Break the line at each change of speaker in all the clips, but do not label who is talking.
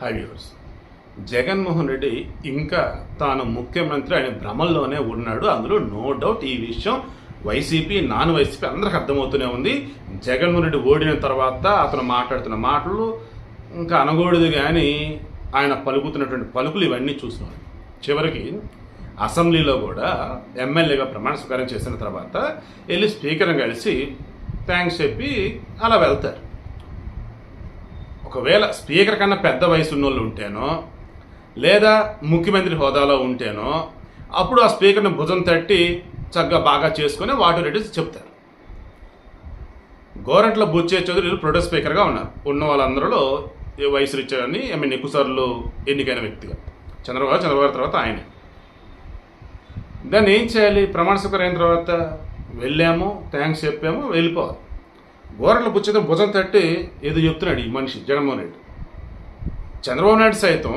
High viewers Jaganmohan Reddy ఇంకా తాను ముఖ్యమంత్రి అనే భ్రమంలోనే ఉన్నాడు. అందులో నో డౌట్ ఈ విషయం వైసీపీ నాన్ వైసీపీ అందరికి అర్థమవుతూనే ఉంది. జగన్మోహన్ రెడ్డి ఓడిన తర్వాత అతను మాట్లాడుతున్న మాటలు ఇంకా అనగూడదు కానీ ఆయన పలుకుతున్నటువంటి పలుకులు ఇవన్నీ చూస్తున్నాం చివరికి అసెంబ్లీలో కూడా ఎమ్మెల్యేగా ప్రమాణ స్వీకారం చేసిన తర్వాత వెళ్ళి స్పీకర్ని కలిసి థ్యాంక్స్ చెప్పి అలా వెళ్తారు. ఒకవేళ స్పీకర్ కన్నా పెద్ద వయసు ఉన్నోళ్ళు ఉంటేనో లేదా ముఖ్యమంత్రి హోదాలో ఉంటేనో అప్పుడు ఆ స్పీకర్ని భుజం తట్టి చక్కగా బాగా చేసుకొని వాటి రెడ్యూస్ చెప్తారు. గోరంట్ల బుచ్చే చౌదరి ప్రొటెస్ట్ స్పీకర్గా ఉన్నారు. ఉన్న వాళ్ళందరిలో ఈ వయసు రీత్యాన్ని ఐ మీన్ ఎన్నికైన వ్యక్తిగా. చంద్రబాబు చంద్రబాబు తర్వాత ఆయనే. దాన్ని ఏం చేయాలి? ప్రమాణ స్వీకారం అయిన తర్వాత వెళ్ళాము థ్యాంక్స్ చెప్పాము వెళ్ళిపోవాలి. గోరంట్ల బుచ్చే భుజం తట్టి ఏదో చెప్తున్నాడు ఈ మనిషి జగన్మోహన్ రెడ్డి. చంద్రబాబు నాయుడు సైతం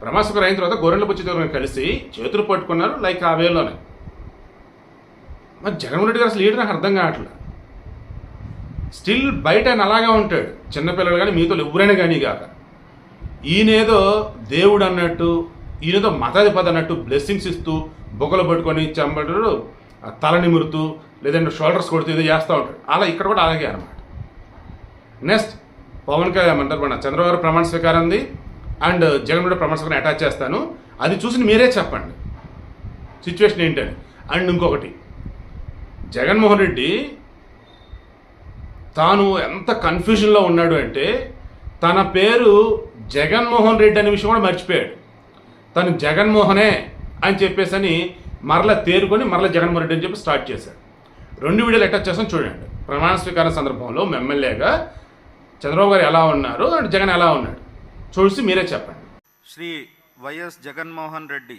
ప్రమాసకర్ అయిన తర్వాత గొర్రెల బుచ్చి కలిసి చేతులు పట్టుకున్నారు లైక్ ఆ వేలోనే. మరి జగన్మోహన్ రెడ్డి గారు అసలు లీడర్ నాకు అర్థం కావట్లేదు స్టిల్ బయట ఆయన అలాగే ఉంటాడు చిన్నపిల్లలు కానీ మీతో ఎవరైనా కానీ కాక. ఈయనేదో దేవుడు అన్నట్టు ఈయనేదో మతాధిపతి అన్నట్టు బ్లెస్సింగ్స్ ఇస్తూ బొగలు పట్టుకొని చంపడు తల నిమురుతూ లేదంటే షోల్డర్స్ కొడుతూ ఏదో చేస్తూ ఉంటాడు. అలా ఇక్కడ కూడా అలాగే అనమాట నెక్స్ట్ పవన్ కళ్యాణ్ అంటారు మన చంద్రబాబు ప్రమాణ స్వీకారం ఉంది. అండ్ జగన్ కూడా ప్రమాణ స్వీకారం అటాచ్ చేస్తాను. అది చూసి మీరే చెప్పండి. సిచ్యువేషన్ ఏంటని. అండ్ ఇంకొకటి జగన్మోహన్ రెడ్డి తాను ఎంత కన్ఫ్యూజన్లో ఉన్నాడు అంటే తన పేరు జగన్మోహన్ రెడ్డి అనే విషయం కూడా మర్చిపోయాడు. తను జగన్మోహనే అని చెప్పేసి అని మరల తేరుకొని మరల జగన్మోహన్ రెడ్డి అని చెప్పి స్టార్ట్ చేశాడు రెండు వీడియోలు అటాచ్ చేస్తాం చూడండి. ప్రమాణ స్వీకారం సందర్భంలో ఎమ్మెల్యేగా చంద్రబాబు గారు ఎలా ఉన్నారు అండ్ జగన్ ఎలా ఉన్నాడు. చూసి మీరే చెప్పండి.
శ్రీ వైఎస్ జగన్మోహన్ రెడ్డి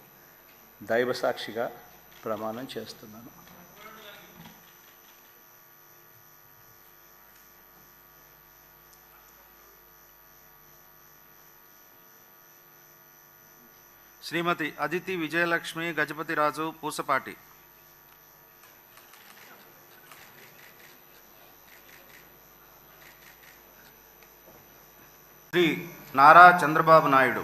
దైవసాక్షిగా ప్రమాణం చేస్తున్నాను.
శ్రీమతి అదితి విజయలక్ష్మి గజపతిరాజు పూసపాటి. శ్రీ నారా చంద్రబాబు నాయుడు.